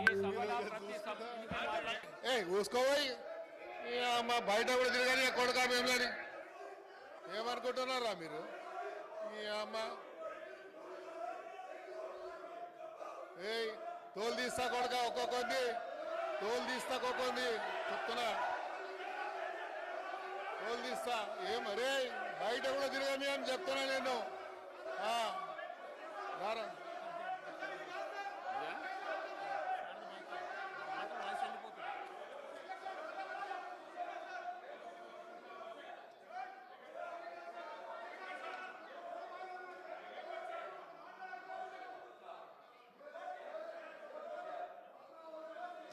ఈ ఏ ఊసుకోపోయి మా బయట కూడా తిరగాలి కొడుక మేమని ఏమనుకుంటున్నారా మీరు? ఈ అమ్మ. ఏయ్ తోలు తీస్తా కొడుక ఒక్కొక్కంది తోలు తీస్తా ఒక్కొక్కంది చెప్తున్నా. తోలు తీస్తా. ఏం అరే బయట కూడా తిరగని అని చెప్తున్నా నేను. రారా.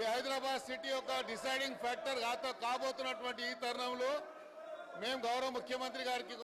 ఈ హైదరాబాద్ సిటీ యొక్క డిసైడింగ్ ఫ్యాక్టర్ కాబోతున్నటువంటి ఈ తరుణంలో మేము గౌరవ ముఖ్యమంత్రి గారికి